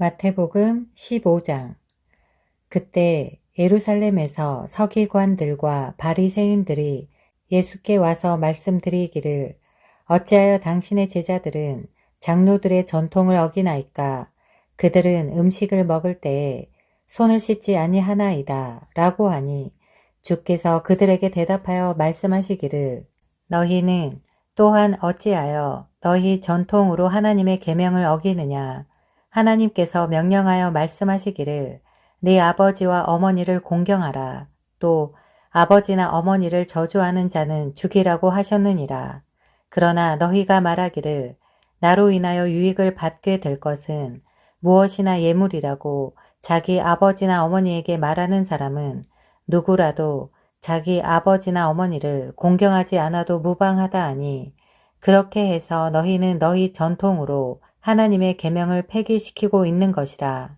마태복음 15장. 그때 예루살렘에서 서기관들과 바리새인들이 예수께 와서 말씀드리기를 어찌하여 당신의 제자들은 장로들의 전통을 어기나이까? 그들은 음식을 먹을 때에 손을 씻지 아니하나이다 라고 하니 주께서 그들에게 대답하여 말씀하시기를 너희는 또한 어찌하여 너희 전통으로 하나님의 계명을 어기느냐 하나님께서 명령하여 말씀하시기를 네 아버지와 어머니를 공경하라. 또 아버지나 어머니를 저주하는 자는 죽이라고 하셨느니라. 그러나 너희가 말하기를 나로 인하여 유익을 받게 될 것은 무엇이나 예물이라고 자기 아버지나 어머니에게 말하는 사람은 누구라도 자기 아버지나 어머니를 공경하지 않아도 무방하다 하니 그렇게 해서 너희는 너희 전통으로 하나님의 계명을 폐기시키고 있는 것이라.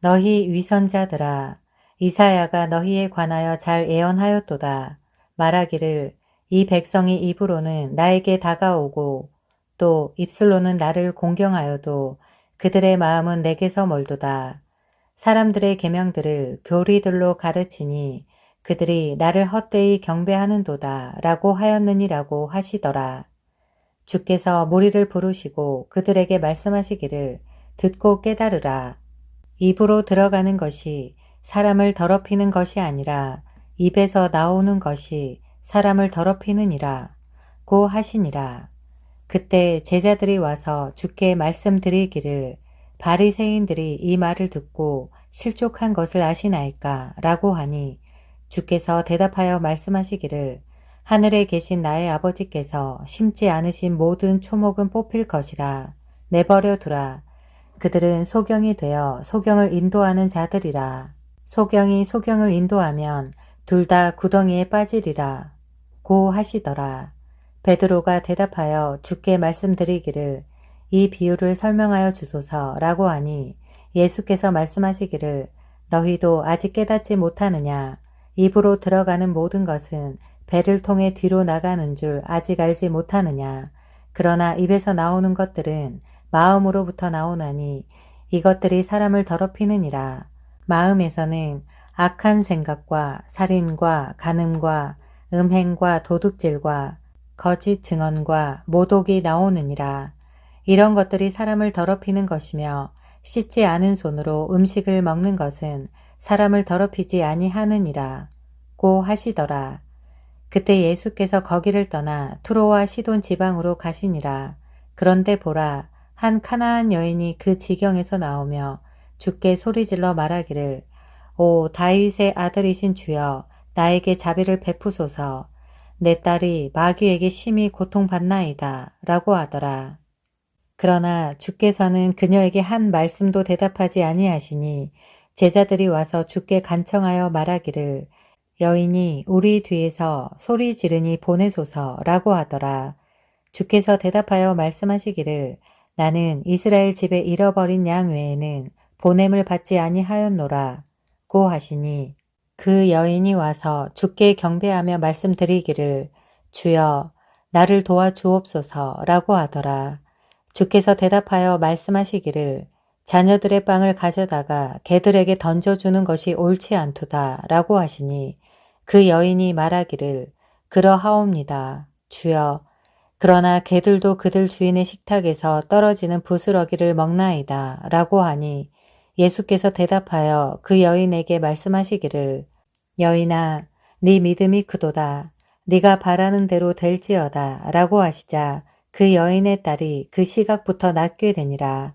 너희 위선자들아 이사야가 너희에 관하여 잘 예언하였도다. 말하기를 이 백성이 입으로는 나에게 다가오고 또 입술로는 나를 공경하여도 그들의 마음은 내게서 멀도다. 사람들의 계명들을 교리들로 가르치니 그들이 나를 헛되이 경배하는도다 라고 하였느니라고 하시더라. 주께서 무리를 부르시고 그들에게 말씀하시기를 듣고 깨달으라. 입으로 들어가는 것이 사람을 더럽히는 것이 아니라 입에서 나오는 것이 사람을 더럽히느니라. 고 하시니라. 그때 제자들이 와서 주께 말씀드리기를 바리새인들이 이 말을 듣고 실족한 것을 아시나이까 라고 하니 주께서 대답하여 말씀하시기를 하늘에 계신 나의 아버지께서 심지 않으신 모든 초목은 뽑힐 것이라. 내버려 두라. 그들은 소경이 되어 소경을 인도하는 자들이라. 소경이 소경을 인도하면 둘 다 구덩이에 빠지리라. 고 하시더라. 베드로가 대답하여 주께 말씀드리기를 이 비유를 설명하여 주소서라고 하니 예수께서 말씀하시기를 너희도 아직 깨닫지 못하느냐 입으로 들어가는 모든 것은 배를 통해 뒤로 나가는 줄 아직 알지 못하느냐. 그러나 입에서 나오는 것들은 마음으로부터 나오나니 이것들이 사람을 더럽히느니라. 마음에서는 악한 생각과 살인과 간음과 음행과 도둑질과 거짓 증언과 모독이 나오느니라. 이런 것들이 사람을 더럽히는 것이며 씻지 않은 손으로 음식을 먹는 것은 사람을 더럽히지 아니하느니라. 고 하시더라. 그때 예수께서 거기를 떠나 투로와 시돈 지방으로 가시니라. 그런데 보라 한 카나안 여인이 그 지경에서 나오며 주께 소리질러 말하기를 오 다윗의 아들이신 주여 나에게 자비를 베푸소서 내 딸이 마귀에게 심히 고통받나이다 라고 하더라. 그러나 주께서는 그녀에게 한 말씀도 대답하지 아니하시니 제자들이 와서 주께 간청하여 말하기를 여인이 우리 뒤에서 소리 지르니 보내소서라고 하더라. 주께서 대답하여 말씀하시기를 나는 이스라엘 집에 잃어버린 양 외에는 보냄을 받지 아니하였노라. 고 하시니 그 여인이 와서 주께 경배하며 말씀드리기를 주여 나를 도와주옵소서라고 하더라. 주께서 대답하여 말씀하시기를 자녀들의 빵을 가져다가 개들에게 던져주는 것이 옳지 않도다 라고 하시니 그 여인이 말하기를 그러하옵니다. 주여 그러나 개들도 그들 주인의 식탁에서 떨어지는 부스러기를 먹나이다 라고 하니 예수께서 대답하여 그 여인에게 말씀하시기를 여인아 네 믿음이 크도다 네가 바라는 대로 될지어다 라고 하시자 그 여인의 딸이 그 시각부터 낫게 되니라.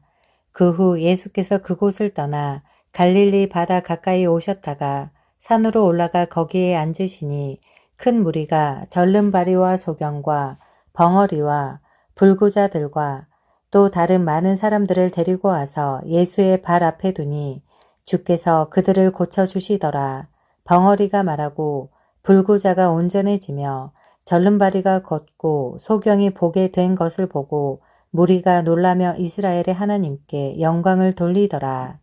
그 후 예수께서 그곳을 떠나 갈릴리 바다 가까이 오셨다가 산으로 올라가 거기에 앉으시니 큰 무리가 절름바리와 소경과 벙어리와 불구자들과 또 다른 많은 사람들을 데리고 와서 예수의 발 앞에 두니 주께서 그들을 고쳐주시더라. 벙어리가 말하고 불구자가 온전해지며 절름바리가 걷고 소경이 보게 된 것을 보고 무리가 놀라며 이스라엘의 하나님께 영광을 돌리더라.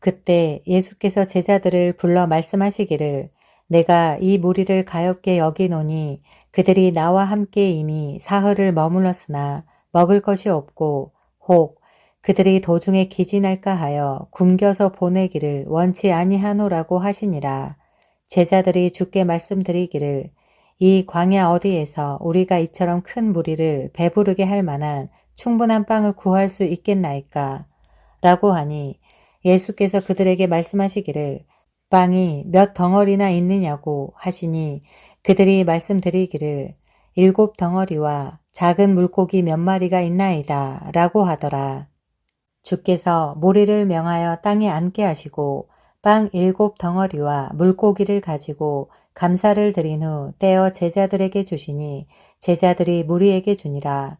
그때 예수께서 제자들을 불러 말씀하시기를 내가 이 무리를 가엽게 여기노니 그들이 나와 함께 이미 사흘을 머물렀으나 먹을 것이 없고 혹 그들이 도중에 기진할까 하여 굶겨서 보내기를 원치 아니하노라고 하시니라. 제자들이 주께 말씀드리기를 이 광야 어디에서 우리가 이처럼 큰 무리를 배부르게 할 만한 충분한 빵을 구할 수 있겠나이까? 라고 하니 예수께서 그들에게 말씀하시기를 빵이 몇 덩어리나 있느냐고 하시니 그들이 말씀드리기를 일곱 덩어리와 작은 물고기 몇 마리가 있나이다 라고 하더라. 주께서 무리를 명하여 땅에 앉게 하시고 빵 일곱 덩어리와 물고기를 가지고 감사를 드린 후 떼어 제자들에게 주시니 제자들이 무리에게 주니라.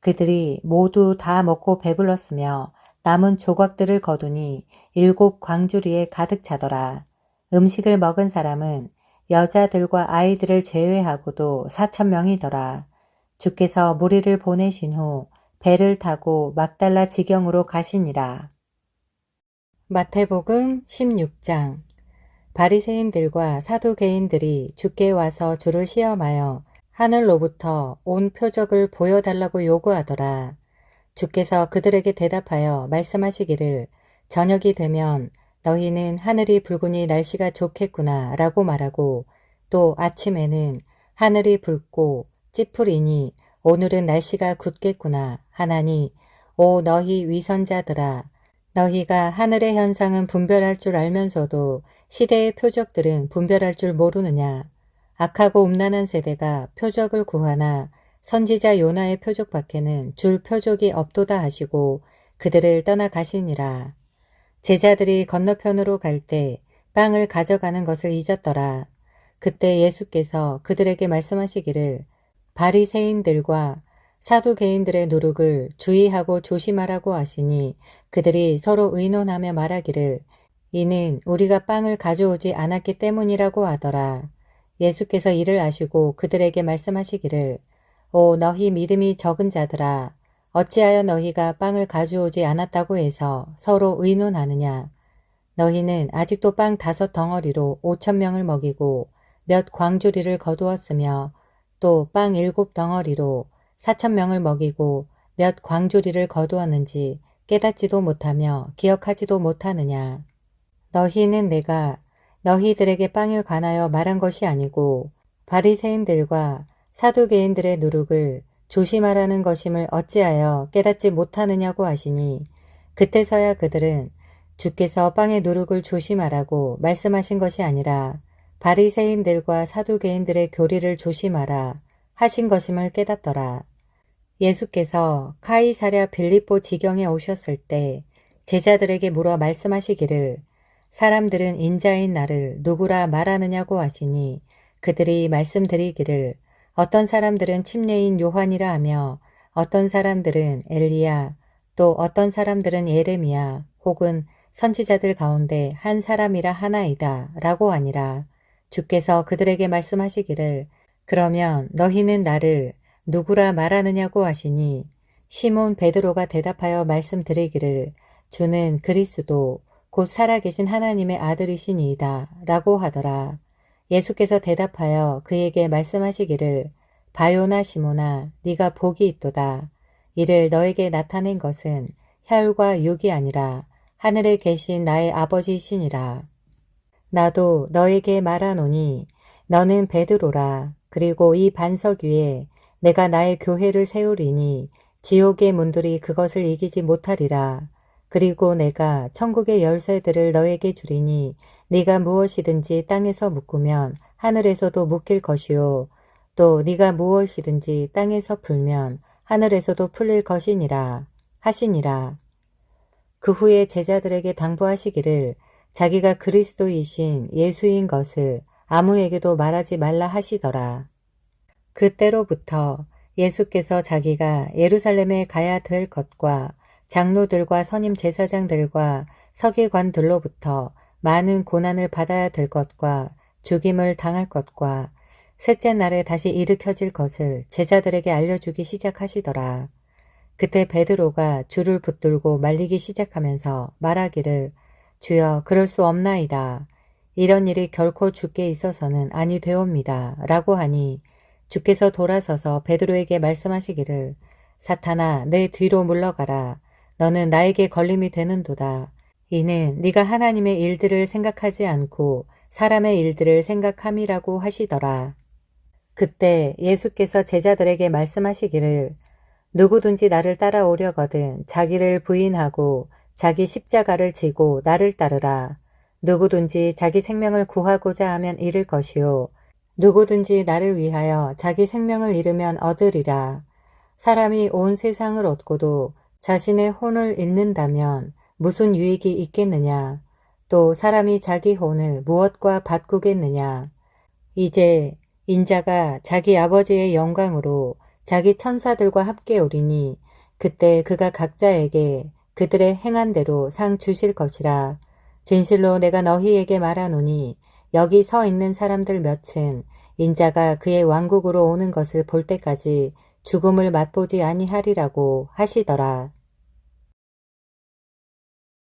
그들이 모두 다 먹고 배불렀으며 남은 조각들을 거두니 일곱 광주리에 가득 차더라. 음식을 먹은 사람은 여자들과 아이들을 제외하고도 사천 명이더라. 주께서 무리를 보내신 후 배를 타고 막달라 지경으로 가시니라. 마태복음 16장 바리새인들과 사두개인들이 주께 와서 주를 시험하여 하늘로부터 온 표적을 보여달라고 요구하더라. 주께서 그들에게 대답하여 말씀하시기를 저녁이 되면 너희는 하늘이 붉으니 날씨가 좋겠구나 라고 말하고 또 아침에는 하늘이 붉고 찌푸리니 오늘은 날씨가 굳겠구나 하나니 오 너희 위선자들아 너희가 하늘의 현상은 분별할 줄 알면서도 시대의 표적들은 분별할 줄 모르느냐? 악하고 음란한 세대가 표적을 구하나 선지자 요나의 표적 밖에는 줄 표적이 없도다 하시고 그들을 떠나가시니라. 제자들이 건너편으로 갈 때 빵을 가져가는 것을 잊었더라. 그때 예수께서 그들에게 말씀하시기를 바리새인들과 사두개인들의 누룩을 주의하고 조심하라고 하시니 그들이 서로 의논하며 말하기를 이는 우리가 빵을 가져오지 않았기 때문이라고 하더라. 예수께서 이를 아시고 그들에게 말씀하시기를 오 너희 믿음이 적은 자들아 어찌하여 너희가 빵을 가져오지 않았다고 해서 서로 의논하느냐? 너희는 아직도 빵 다섯 덩어리로 오천 명을 먹이고 몇 광주리를 거두었으며 또 빵 일곱 덩어리로 사천 명을 먹이고 몇 광주리를 거두었는지 깨닫지도 못하며 기억하지도 못하느냐? 너희는 내가 너희들에게 빵을 관하여 말한 것이 아니고 바리새인들과 사두개인들의 누룩을 조심하라는 것임을 어찌하여 깨닫지 못하느냐고 하시니 그때서야 그들은 주께서 빵의 누룩을 조심하라고 말씀하신 것이 아니라 바리새인들과 사두개인들의 교리를 조심하라 하신 것임을 깨닫더라. 예수께서 카이사랴 빌립보 지경에 오셨을 때 제자들에게 물어 말씀하시기를 사람들은 인자인 나를 누구라 말하느냐고 하시니 그들이 말씀드리기를 어떤 사람들은 침례인 요한이라 하며 어떤 사람들은 엘리야 또 어떤 사람들은 예레미야 혹은 선지자들 가운데 한 사람이라 하나이다 라고 하니라 주께서 그들에게 말씀하시기를 그러면 너희는 나를 누구라 말하느냐고 하시니 시몬 베드로가 대답하여 말씀드리기를 주는 그리스도 곧 살아계신 하나님의 아들이시니이다 라고 하더라. 예수께서 대답하여 그에게 말씀하시기를 바요나 시모나 네가 복이 있도다. 이를 너에게 나타낸 것은 혈과 육이 아니라 하늘에 계신 나의 아버지시니라. 나도 너에게 말하노니 너는 베드로라. 그리고 이 반석 위에 내가 나의 교회를 세우리니 지옥의 문들이 그것을 이기지 못하리라. 그리고 내가 천국의 열쇠들을 너에게 주리니 네가 무엇이든지 땅에서 묶으면 하늘에서도 묶일 것이요 또 네가 무엇이든지 땅에서 풀면 하늘에서도 풀릴 것이니라 하시니라. 그 후에 제자들에게 당부하시기를 자기가 그리스도이신 예수인 것을 아무에게도 말하지 말라 하시더라. 그때로부터 예수께서 자기가 예루살렘에 가야 될 것과 장로들과 선임 제사장들과 서기관들로부터 많은 고난을 받아야 될 것과 죽임을 당할 것과 셋째 날에 다시 일으켜질 것을 제자들에게 알려주기 시작하시더라. 그때 베드로가 줄을 붙들고 말리기 시작하면서 말하기를 주여 그럴 수 없나이다. 이런 일이 결코 죽게 있어서는 아니 되옵니다. 라고 하니 주께서 돌아서서 베드로에게 말씀하시기를 사탄아 내 뒤로 물러가라. 너는 나에게 걸림이 되는도다. 이는 네가 하나님의 일들을 생각하지 않고 사람의 일들을 생각함이라고 하시더라. 그때 예수께서 제자들에게 말씀하시기를 누구든지 나를 따라오려거든 자기를 부인하고 자기 십자가를 지고 나를 따르라. 누구든지 자기 생명을 구하고자 하면 잃을 것이요. 누구든지 나를 위하여 자기 생명을 잃으면 얻으리라. 사람이 온 세상을 얻고도 자신의 혼을 잃는다면 무슨 유익이 있겠느냐? 또 사람이 자기 혼을 무엇과 바꾸겠느냐? 이제 인자가 자기 아버지의 영광으로 자기 천사들과 함께 오리니 그때 그가 각자에게 그들의 행한 대로 상 주실 것이라. 진실로 내가 너희에게 말하노니 여기 서 있는 사람들 몇은 인자가 그의 왕국으로 오는 것을 볼 때까지 죽음을 맛보지 아니하리라고 하시더라.